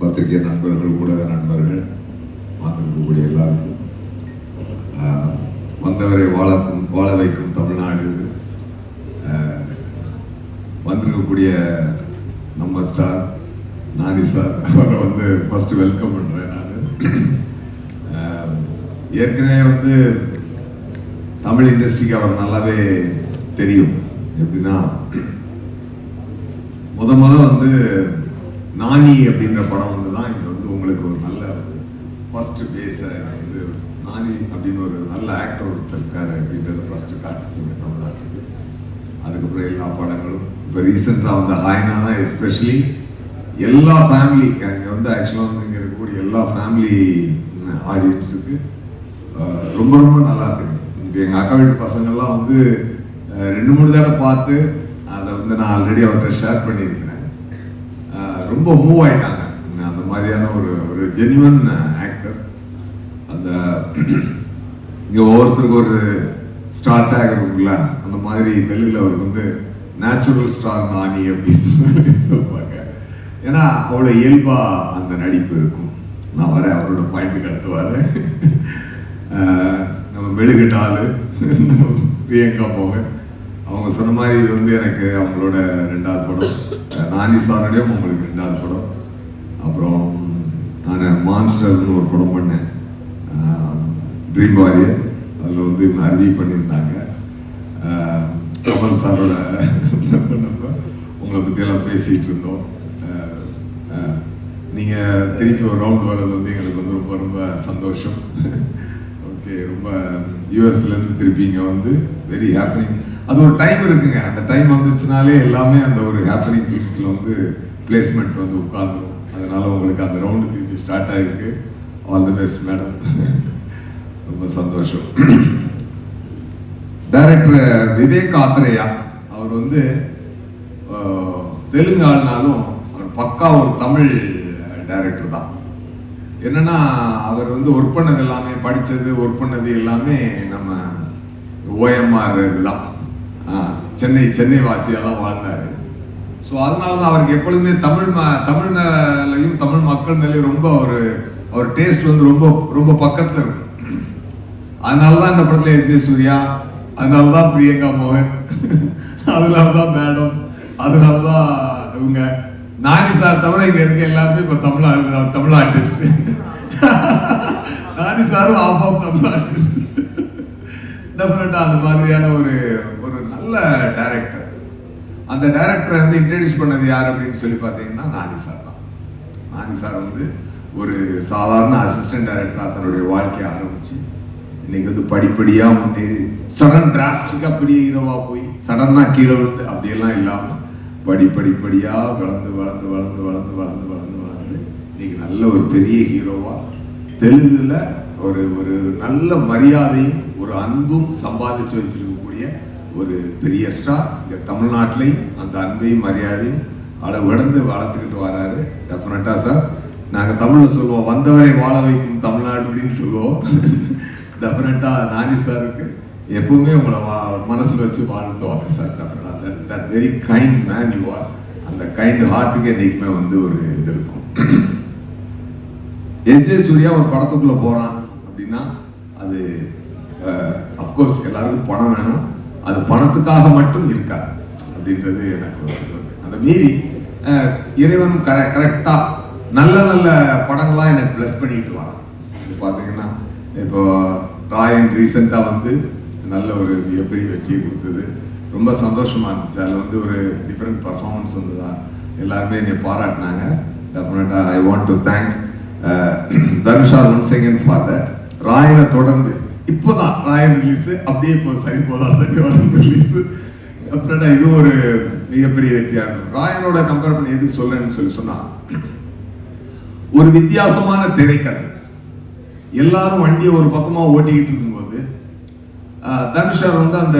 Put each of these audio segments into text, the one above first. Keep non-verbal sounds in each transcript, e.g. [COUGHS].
பத்திரிகை நண்பர்கள் ஊடக நண்பர்கள் பார்த்துருக்கக்கூடிய எல்லாருக்கும் வந்தவரை வாழக்கும் வாழ வைக்கும் தமிழ்நாடு இது. வந்திருக்கக்கூடிய நம்ம ஸ்டார் நானி சார் அவரை வந்து ஃபஸ்ட்டு வெல்கம் பண்ணுறேன் நான். ஏற்கனவே வந்து தமிழ் இண்டஸ்ட்ரிக்கு அவர் நல்லாவே தெரியும். எப்படின்னா முத முத வந்து நானி அப்படின்ற படம் வந்து தான் இங்கே வந்து உங்களுக்கு ஒரு நல்ல ஃபஸ்ட்டு பேஸை வந்து நானி அப்படின்னு ஒரு நல்ல ஆக்டர் ஒருத்தர் இருக்காரு அப்படின்றத ஃபஸ்ட்டு காட்டுச்சுங்க தமிழ்நாட்டுக்கு. அதுக்கப்புறம் எல்லா படங்களும். இப்போ ரீசெண்டாக வந்த ஹாய்னானா எஸ்பெஷலி எல்லா ஃபேமிலி அங்கே வந்து ஆக்சுவலாக வந்து இங்கே இருக்கக்கூடிய எல்லா ஃபேமிலி ஆடியன்ஸுக்கு ரொம்ப ரொம்ப நல்லா தெரியும். இப்போ எங்கள் அக்கா வீட்டு பசங்கள்லாம் வந்து ரெண்டு மூணு தடவை பார்த்து அதை வந்து நான் ஆல்ரெடி அவர்கிட்ட ஷேர் பண்ணியிருக்கேன். ரொம்ப மூவ் ஆயிட்டாங்க. அந்த மாதிரியான ஒரு ஒரு ஜென்யூன் ஆக்டர் uh, அந்த இங்கே ஒவ்வொருத்தருக்கு ஒரு ஸ்டார் டேக் அந்த மாதிரி தெலுங்கில் அவருக்கு வந்து நேச்சுரல் ஸ்டார் நாணி அப்படின்னு சொல்லி சொல்லுவாங்க. ஏன்னா அவ்வளோ இயல்பாக அந்த நடிப்பு இருக்கும். நான் வரேன் அவரோட பாயிண்ட்டுக்கு அடுத்து வரேன். [LAUGHS] நம்ம மெழுகிட்டாலு [LAUGHS] பிரியங்கா போக அவங்க சொன்ன மாதிரி இது வந்து எனக்கு அவங்களோட ரெண்டாவது படம். நானி சாரோடையும் உங்களுக்கு ரெண்டாவது படம். அப்புறம் நான் மான்ஸ்டர்னு ஒரு படம் பண்ணேன். ட்ரீம் வாரியர் அதில் வந்து அருவி பண்ணியிருந்தாங்க. கமல் சாரோட பண்ணப்போ உங்களை பற்றியெல்லாம் பேசிகிட்டு இருந்தோம். நீங்கள் திருப்பி ஒரு ரவுண்ட் வர்றது வந்து எங்களுக்கு வந்து ரொம்ப ரொம்ப சந்தோஷம். [LAUGHS] ஓகே ரொம்ப யூஎஸ்லேருந்து திருப்பி இங்கே வந்து வெரி ஹாப்பனிங் அது ஒரு டைம் இருக்குங்க. அந்த டைம் வந்துருச்சுனாலே எல்லாமே அந்த ஒரு ஹாப்பனிங் ஃபிலிம்ஸில் வந்து பிளேஸ்மெண்ட் வந்து உட்காந்துரும் அதனால் உங்களுக்கு அந்த ரவுண்டு திருப்பி ஸ்டார்ட் ஆகிருக்கு ஆல் தி பெஸ்ட் மேடம் ரொம்ப சந்தோஷம். [COUGHS] டைரக்டர் விவேக் ஆத்ரேயா அவர் வந்து தெலுங்கு ஆள்னாலும் அவர் பக்கா ஒரு தமிழ் டைரக்டர் தான். என்னன்னா அவர் வந்து ஒர்க் பண்ணது எல்லாமே படித்தது ஒர்க் பண்ணது எல்லாமே நம்ம ஓஎம்ஆர் இதுதான். சென்னை சென்னை வாசியாக தான் வாழ்ந்தார். ஸோ அதனால தான் அவருக்கு எப்பொழுதுமே தமிழ் ம தமிழ் மேலையும் தமிழ் மக்கள் மேலேயும் ரொம்ப ஒரு அவர் டேஸ்ட் வந்து ரொம்ப ரொம்ப பக்கத்தில் இருக்கும். அதனால தான் இந்த படத்தில் எஸ் ஜே. சூர்யா அதனால தான் பிரியங்கா மோகன் [LAUGHS] அதனால தான் மேடம் அதனால தான் இவங்க. நானி சார் தவிர இங்க இருக்க எல்லாருமே இப்போ தமிழ் தமிழ் ஆர்டிஸ்ட் நானி சாரும் ஆஃப் ஆஃப் தமிழ் ஆர்டிஸ்ட் டெஃபினட்டா அந்த மாதிரியான ஒரு ஒரு நல்ல டைரக்டர் அந்த டைரக்டரை வந்து இன்ட்ரடியூஸ் பண்ணது யார் அப்படின்னு சொல்லி பார்த்தீங்கன்னா நானி சார் தான். நானி சார் வந்து ஒரு சாதாரண அசிஸ்டன்ட் டைரக்டராக தன்னுடைய வாழ்க்கையை ஆரம்பிச்சு இன்னைக்கு வந்து படிப்படியாக முன்னேறி சடன் டிராஸ்டிக்காக பெரிய ஹீரோவாக போய் சடனாக கீழே விழுந்து அப்படியெல்லாம் இல்லாமல் படிப்படிப்படியாக வளர்ந்து வளர்ந்து வளர்ந்து வளர்ந்து வளர்ந்து வளர்ந்து வளர்ந்து இன்றைக்கி நல்ல ஒரு பெரிய ஹீரோவாக தெலுங்குல ஒரு ஒரு நல்ல மரியாதையும் ஒரு அன்பும் சம்பாதிச்சு வச்சிருக்கக்கூடிய ஒரு பெரிய ஸ்டார் இங்கே தமிழ்நாட்டிலையும் அந்த அன்பையும் மரியாதையும் அளவு கடந்து வளர்த்துக்கிட்டு வராரு. டெஃபினட்டாக சார் நாங்கள் தமிழில் சொல்லுவோம் வந்தவரை வாழ வைக்கும் தமிழ்நாடு அப்படின்னு சொல்லுவோம். டெஃபினட்டாக நானி சாருக்கு எப்பவுமே உங்களை வா மனசில் வச்சு வாழ்த்துவாங்க sir definite that very kind man you are அந்த கைண்ட் ஹார்ட்டுக்கு என்றைக்குமே வந்து ஒரு இது இருக்கும். [CLEARS THROAT] எஸ் ஏ சூர்யா ஒரு படத்துக்குள்ளே போகிறான் அப்படின்னா அது அஃப்கோர்ஸ் எல்லாருக்கும் பணம் வேணும். அது பணத்துக்காக மட்டும் இருக்காது அப்படின்றது எனக்கு அந்த மீறி இறைவனும் கரெ கரெக்டாக நல்ல நல்ல படங்களாக எனக்கு ப்ளஸ் பண்ணிட்டு வரான். இப்போ பார்த்தீங்கன்னா இப்போ ராயன் ரீசெண்டாக வந்து நல்ல ஒரு மிகப்பெரிய வெற்றியை கொடுத்தது. ரொம்ப சந்தோஷமா இருந்துச்சு. அதில் வந்து ஒரு டிஃப்ரெண்ட் பர்ஃபார்மன்ஸ் வந்ததா எல்லாருமே என்னை பாராட்டினாங்க. டெஃபினட்டாக ஐ வாண்ட் டு தேங்க் தனுஷா ஒன் செகண்ட் ஃபார் தட் ராயனை தொடர்ந்து இப்போதான் ராயன் ரிலீஸு அப்படியே இப்போ சரி போதா சரி வரும் ரிலீஸு டெஃபினட்டாக இது ஒரு மிகப்பெரிய வெற்றியாக இருக்கும் ராயனோட கம்பேர் பண்ணி எதுக்கு சொல்லணும்னு சொல்லி சொன்னான் [CLEARS THROAT] ஒரு வித்தியாசமான திரைக்கதை. எல்லாரும் வண்டியை ஒரு பக்கமாக ஓட்டிக்கிட்டு இருக்கும்போது uh, தனுஷார் வந்து அந்த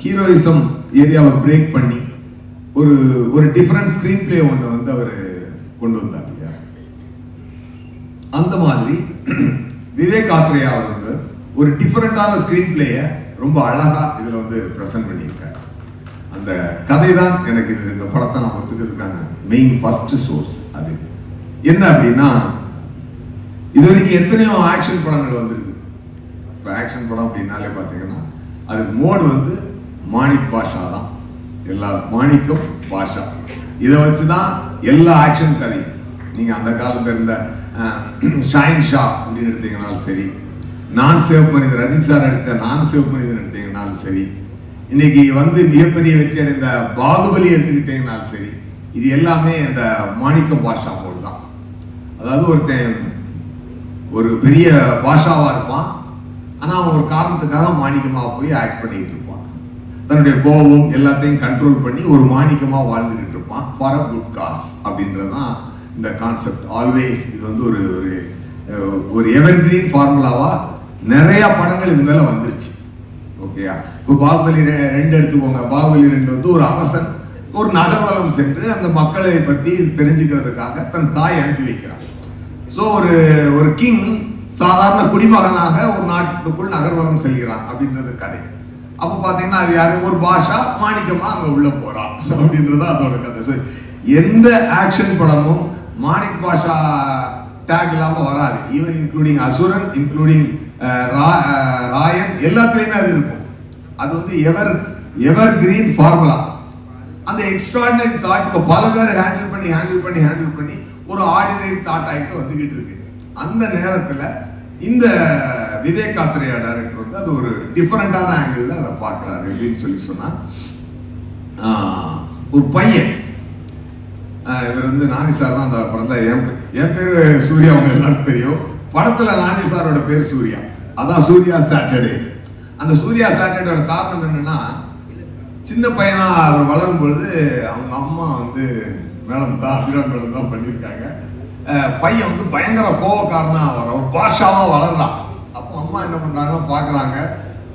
ஹீரோயிசம் ஏரியாவை பிரேக் பண்ணி ஒரு ஒரு டிஃப்ரெண்ட் ஸ்கிரீன் பிளே ஒன்று வந்து அவர் கொண்டு வந்தார் இல்லையா? அந்த மாதிரி [CLEARS THROAT] விவேக் ஆத்ரேயா வந்து ஒரு டிஃப்ரெண்ட்டான ஸ்கிரீன் பிளேயை ரொம்ப அழகா இதில் வந்து ப்ரெசென்ட் பண்ணியிருக்காரு. அந்த கதை தான் எனக்கு இது இந்த படத்தை நான் ஒத்துக்கிறதுக்கான மெயின் ஃபர்ஸ்ட் சோர்ஸ் அது. என்ன அப்படின்னா இது வரைக்கும் எத்தனையோ ஆக்ஷன் படங்கள் வந்திருக்குது. இப்போ ஆக்ஷன் படம் அப்படின்னாலே பார்த்தீங்கன்னா அதுக்கு மோடு வந்து மாணிக் பாஷா தான். எல்லா மாணிக்கம் பாஷா. இதை வச்சு தான் எல்லா ஆக்ஷன் கதையும் நீங்கள் அந்த காலத்தில் இருந்த ஷாயின் ஷா அப்படின்னு எடுத்தீங்கனாலும் சரி நான் சேவ் மனிதன் ரஜினி சார் நடித்த நான் சேவ் மனிதன் எடுத்தீங்கனாலும் சரி இன்னைக்கு வந்து மிகப்பெரிய வெற்றி அடைந்த பாகுபலி எடுத்துக்கிட்டீங்கனாலும் சரி இது எல்லாமே அந்த மாணிக்கம் பாஷா மோடு தான். அதாவது ஒருத்தன் ஒரு பெரிய பாஷாவாக இருப்பான். ஆனால் அவன் ஒரு காரணத்துக்காக மாணிக்கமாக போய் ஆக்ட் பண்ணிகிட்டு இருப்பான். தன்னுடைய கோபம் எல்லாத்தையும் கண்ட்ரோல் பண்ணி ஒரு மாணிக்கமாக வாழ்ந்துக்கிட்டு இருப்பான். ஃபார் அ குட் காஸ் அப்படின்றதுதான் இந்த கான்செப்ட் ஆல்வேஸ் இது வந்து ஒரு ஒரு ஒரு எவர்கிரீன் ஃபார்முலாவாக நிறையா படங்கள் இது மேலே வந்துருச்சு. ஓகேயா இப்போ பாகுபலி ரெ- ரெண்டு எடுத்துக்கோங்க. பாகுபலி ரெண்டு வந்து ஒரு அரசன் ஒரு நகர்வலம் சென்று அந்த மக்களை பற்றி தெரிஞ்சுக்கிறதுக்காக தன் தாய் அனுப்பி வைக்கிறான். ஸோ ஒரு ஒரு கிங் சாதாரண குடிமகனாக ஒரு நாட்டுக்குள் நகர்வலம் செல்கிறான் அப்படின்றது கதை. அப்போ பார்த்தீங்கன்னா அது யாரு? ஒரு பாஷா மாணிக்கமா அங்கே உள்ள போறான் அப்படின்றது அதோட கதை. சரி எந்த ஆக்ஷன் படமும் மாணிக் பாஷா டேக் இல்லாமல் வராது. Even including Asuran including Raayan எல்லாத்துலேயுமே அது இருக்கும். அது வந்து எவர் எவர் கிரீன் ஃபார்முலா அந்த எக்ஸ்ட்ராடினரி தாட் இப்போ பல பேர் ஹேண்டில் பண்ணி ஹேண்டில் பண்ணி ஹேண்டில் பண்ணி ஒரு ஆர்டினரி தாட் ஆகிட்டு வந்துகிட்டு இருக்கு. அந்த நேரத்தில் இந்த விவேக் ஆத்ரேயா டைரக்டர் வந்து அது ஒரு டிஃப்ரெண்டான ஆங்கிளில் அதை பார்க்குறாரு அப்படின்னு சொல்லி சொன்னால் ஒரு பையன். இவர் வந்து நானி சார் தான் அந்த படத்தில். என் என் பேர் சூர்யா அவங்க எல்லாருக்கும் தெரியும். படத்தில் நானி சாரோட பேர் சூர்யா. அதான் சூர்யா சாட்டர்டே. அந்த சூர்யா சாட்டர்டேயோட காரணம் என்னென்னா சின்ன பையனாக அவர் வளரும் பொழுது அவங்க அம்மா வந்து மேடம் தான் அபிராம் மேடம் தான் பண்ணியிருக்காங்க. பையன் வந்து பயங்கர கோவக்காரனா அவர் பாஷாவாக வளர்றான். அம்மா என்ன பண்றாங்கன்னா பார்க்குறாங்க.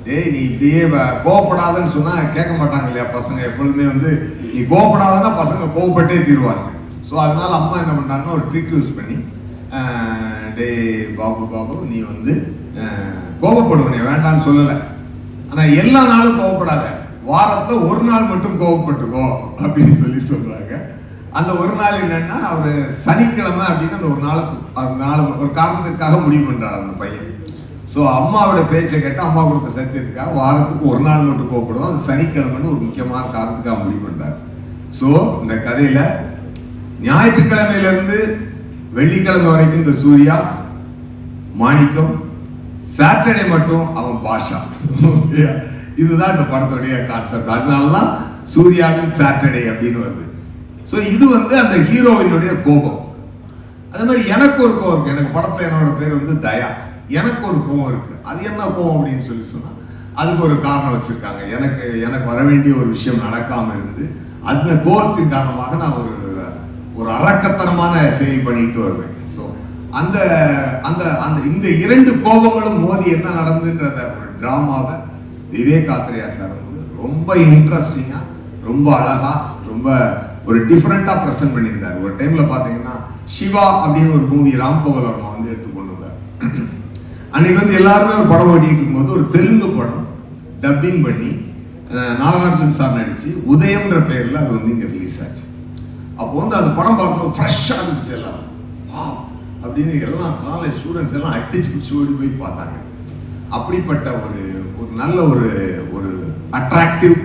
டேய் நீ இப்படியே வ- கோவப்படாதன்னு சொன்னால் கேட்க மாட்டாங்க இல்லையா பசங்க? எப்பொழுதுமே வந்து நீ கோவப்படாதன்னா பசங்க கோவப்பட்டே தீருவாங்க. ஸோ அதனால் அம்மா என்ன பண்ணாங்கன்னா ஒரு ட்ரிக் யூஸ் பண்ணி டே டேய் பாபு பாபு நீ வந்து கோபப்படுவ நீ வேண்டான்னு சொல்லலை. ஆனால் எல்லா நாளும் கோவப்படாத. வாரத்தில் ஒரு நாள் மட்டும் கோவப்பட்டுக்கோ அப்படின்னு சொல்லி சொல்கிறாங்க அந்த ஒரு நாள் என்னென்னா அவர் சனிக்கிழமை அப்படின்னு அந்த ஒரு நாள் அந்த நாள் ஒரு காரணத்திற்காக முடிவு பண்ணுறார் அந்த பையன். ஸோ அம்மாவோட பேச்சை கேட்டு அம்மா கொடுத்த சத்தியத்துக்காக வாரத்துக்கு ஒரு நாள் மட்டும் கோவப்படுவோம் அது சனிக்கிழமைன்னு ஒரு முக்கியமான காரணத்துக்காக முடிவு பண்ணுறாரு ஸோ இந்த கதையில் ஞாயிற்றுக்கிழமையிலேருந்து வெள்ளிக்கிழமை வரைக்கும் இந்த சூர்யா மாணிக்கம் சாட்டர்டே மட்டும் அவன் பாஷா. இதுதான் இந்த படத்துடைய கான்செப்ட் அதனால தான் சூர்யாவின் சாட்டர்டே அப்படின்னு வருது. ஸோ இது வந்து அந்த ஹீரோவினுடைய கோபம். அதே மாதிரி எனக்கு ஒரு கோபம் இருக்குது எனக்கு படத்தில் என்னோட பேர் வந்து தயா. எனக்கு ஒரு கோவம் இருக்குது அது என்ன கோவம் அப்படின்னு சொல்லி சொன்னால் அதுக்கு ஒரு காரணம் வச்சுருக்காங்க. எனக்கு எனக்கு வர வேண்டிய ஒரு விஷயம் நடக்காமல் இருந்து அந்த கோவத்தின் காரணமாக நான் ஒரு ஒரு அரக்கத்தனமான செயல் பண்ணிட்டு வருவேன். ஸோ அந்த அந்த அந்த இந்த இரண்டு கோபங்களும் மோதி என்ன நடந்துன்றத ஒரு ட்ராமாவை விவேக் ஆத்ரேயா சார் வந்து ரொம்ப இன்ட்ரெஸ்டிங்காக ரொம்ப அழகாக ரொம்ப ஒரு டிஃப்ரெண்ட்டாக ப்ரெசென்ட் பண்ணியிருந்தார். ஒரு டைமில் பார்த்தீங்கன்னா சிவா அப்படின்னு ஒரு மூவி ராம்கோவல் வர்மா வந்து எடுத்துக்கொண்டு அன்னைக்கு வந்து எல்லாருமே ஒரு படம் ஓடிட்டு இருக்கும்போது ஒரு தெலுங்கு படம் டப்பிங் பண்ணி நாகார்ஜுன் சார் நடிச்சு உதயம்ன்ற பேரில் அது வந்து இங்கே ரிலீஸ் ஆச்சு. அப்போ வந்து அந்த படம் பார்க்கும்போது ஃப்ரெஷ்ஷாக இருந்துச்சு எல்லாரும். வா அப்படின்னு எல்லாம் காலேஜ் ஸ்டூடெண்ட்ஸ் எல்லாம் அடிச்சு பிடிச்சி ஓடி போய் பார்த்தாங்க. அப்படிப்பட்ட ஒரு ஒரு நல்ல ஒரு ஒரு அட்ராக்டிவ்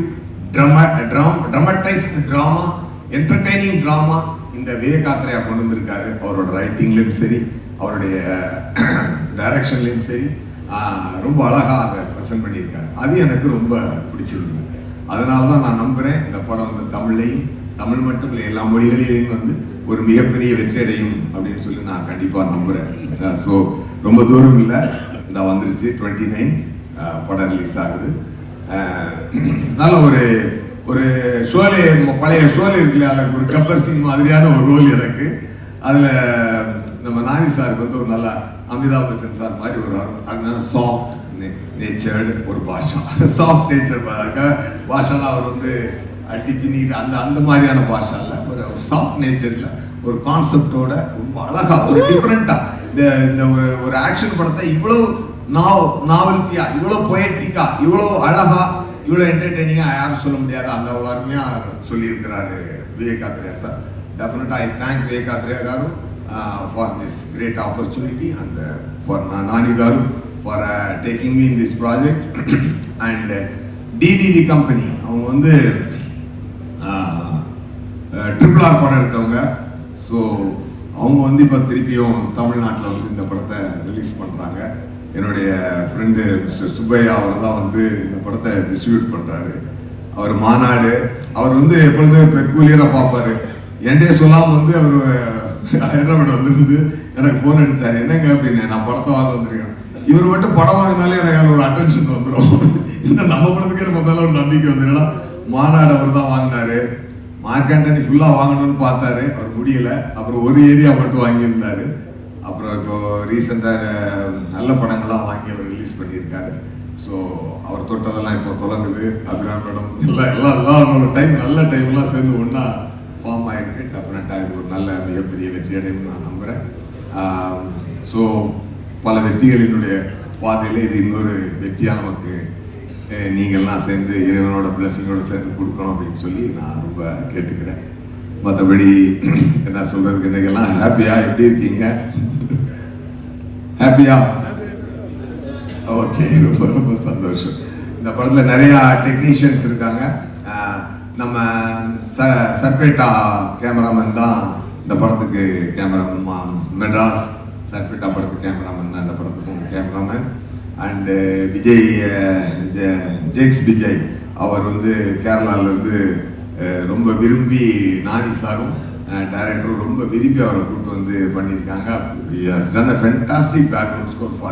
ட்ரம ட்ராம் ட்ரமட்டைஸ்டு ட்ராமா என்டர்டெய்னிங் ட்ராமா இந்த விவேகாத்திரையா கொண்டு வந்திருக்காரு. அவரோட ரைட்டிங்லேயும் சரி அவருடைய டைரக்ஷன்லேயும் சரி ரொம்ப அழகாக அதை ப்ரெசென்ட் பண்ணியிருக்காரு. அது எனக்கு ரொம்ப பிடிச்சிருந்தது. அதனால தான் நான் நம்புகிறேன் இந்த படம் வந்து தமிழ்லையும் தமிழ் மட்டும் இல்லை எல்லா மொழிகளிலையும் வந்து ஒரு மிகப்பெரிய வெற்றி அடையும் அப்படின்னு சொல்லி நான் கண்டிப்பாக நம்புகிறேன் ஸோ ரொம்ப தூரம் இல்லை. இந்த வந்துருச்சு டுவெண்ட்டி நைன் படம் ரிலீஸ் ஆகுது. நல்ல ஒரு ஒரு ஷோலே பழைய ஷோலே இருக்குல்ல அதில் ஒரு கப்பர் சிங் மாதிரியான ஒரு ரோல் எனக்கு. அதில் நம்ம நானி சாருக்கு வந்து ஒரு நல்லா அமிதாப் பச்சன் சார் மாதிரி ஒரு அருமையான சாஃப்ட் நேச்சர்டு ஒரு பாஷா சாஃப்ட் நேச்சர் பாஷாவில் அவர் வந்து அடி பின்னிக்கிட்டு அந்த அந்த மாதிரியான பாஷா இல்லை ஒரு சாஃப்ட் நேச்சரில் ஒரு கான்செப்டோட ரொம்ப அழகாக ஒரு டிஃப்ரெண்ட்டாக இந்த இந்த ஒரு ஒரு ஆக்ஷன் படத்தை இவ்வளோ நாவ் நாவல்ட்டியாக இவ்வளோ பொயட்டிக்காக இவ்வளோ அழகாக இவ்வளோ என்டர்டெய்னிங்காக யாரும் சொல்ல முடியாது அந்த அவ்வளோ அருமையாக சொல்லியிருக்கிறாரு விவேகாத்ரேயா சார் டெஃபினட்டாக ஐ தேங்க் விவேகாத்ரேயா காரும் for this great opportunity and for Nani garu for taking me in this project and TTD company அவங்க வந்து uh, uh, ட்ரிபிள் ஆர் படம் எடுத்தவங்க. ஸோ அவங்க வந்து இப்போ திருப்பியும் தமிழ்நாட்டில் வந்து இந்த படத்தை ரிலீஸ் பண்ணுறாங்க என்னுடைய ஃப்ரெண்டு மிஸ்டர் சுப்பையா அவர் தான் வந்து இந்த படத்தை டிஸ்ட்ரிபியூட் பண்ணுறாரு அவர் மாநாடு அவர் வந்து எப்பொழுதுமே பெக்கூலியராக பார்ப்பாரு. என்கிட்டே சொல்லாமல் வந்து அவர் ஹைதராபாத் வந்திருந்து எனக்கு ஃபோன் அடித்தார் என்னங்க அப்படின்னு நான் படத்தை வாங்க வந்திருக்கேன். இவர் மட்டும் படம் வாங்கினாலே எனக்கு அதில் ஒரு அட்டென்ஷன் வந்துடும் இன்னும் நம்ம படத்துக்கே நம்ம மேலே ஒரு நம்பிக்கை வந்துடும்னா மாநாடு அவர் தான் வாங்கினாரு. மார்க்கண்டனி ஃபுல்லாக வாங்கணும்னு பார்த்தாரு. அவர் முடியல. அப்புறம் ஒரு ஏரியா மட்டும் வாங்கியிருந்தாரு. அப்புறம் இப்போ ரீசெண்டாக நல்ல படங்கள்லாம் வாங்கி அவர் ரிலீஸ் பண்ணியிருக்காரு. ஸோ அவர் தொட்டதெல்லாம் இப்போ தொடங்குது. அபிராம் மேடம் எல்லாம் எல்லாம் எல்லாம் டைம் நல்ல டைம்லாம் சேர்ந்து ஒன்றா ஃபார்ம் ஆயிருக்கு. டெஃபினட்டாக இது ஒரு நல்ல மிகப்பெரிய வெற்றி அடையும் நான் நம்புகிறேன் ஸோ பல வெற்றிகளினுடைய பாதையில் இது இன்னொரு வெற்றியாக நமக்கு நீங்கள்லாம் சேர்ந்து இறைவனோட பிளஸிங்கோடு சேர்ந்து கொடுக்கணும் அப்படின்னு சொல்லி நான் ரொம்ப கேட்டுக்கிறேன். மற்றபடி என்ன சொல்கிறதுக்கு இன்றைக்கெல்லாம் ஹாப்பியா எப்படி இருக்கீங்க? ஹாப்பியா ஓகே ரொம்ப ரொம்ப சந்தோஷம். இந்த படத்தில் நிறையா டெக்னீஷியன்ஸ் இருக்காங்க. நம்ம ச சர்பேட்டா கேமராமேன் தான் இந்த படத்துக்கு கேமராமேன் மெட்ராஸ் சர்பேட்டா படத்துக்கு கேமராமேன் தான் இந்த படத்துக்கும் கேமராமேன். அண்டு விஜய் ஜெ- ஜேக்ஸ் விஜய் அவர் வந்து கேரளாவிலேருந்து ரொம்ப விரும்பி நானி சாரும் டைரக்டரும் ரொம்ப விரும்பி அவரை கூப்பிட்டு வந்து பண்ணியிருக்காங்க. Fantastic background score for